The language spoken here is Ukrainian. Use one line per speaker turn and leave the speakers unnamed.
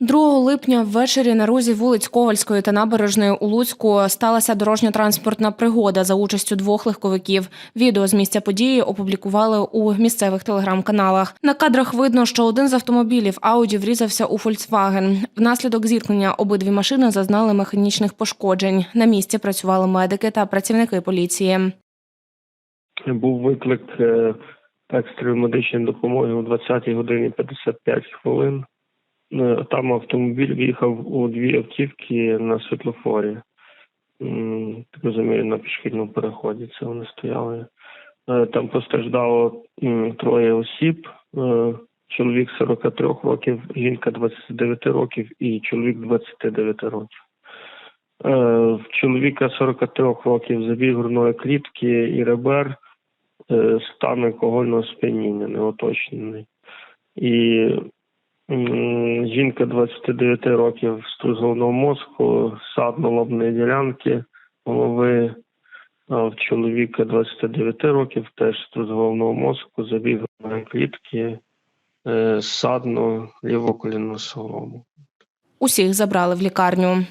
2 липня ввечері на розі вулиць Ковальської та Набережної у Луцьку сталася дорожньо-транспортна пригода за участю двох легковиків. Відео з місця події опублікували у місцевих телеграм-каналах. На кадрах видно, що один з автомобілів Ауді врізався у Фольксваген. Внаслідок зіткнення обидві машини зазнали механічних пошкоджень. На місці працювали медики та працівники поліції.
Був виклик е, екстреної медичної допомоги о 20 годині 55 хвилин. Е, Там автомобіль в'їхав у дві автівки на світлофорі. Так розумію, на пішохідному переході це вони стояли. Е, Там постраждало троє осіб. Е, Чоловік 43 років, жінка 29 років і чоловік 29 років. В чоловіка 43 років забіг грудної клітки і ребер стан алкогольного сп'яніння неоточнений. І жінка 29 років з головного мозку, садно-лобної ділянки голови. В чоловіка 29 років теж з головного мозку, забіг на клітки, е, садно лівоколінну солому.
Усіх забрали в лікарню.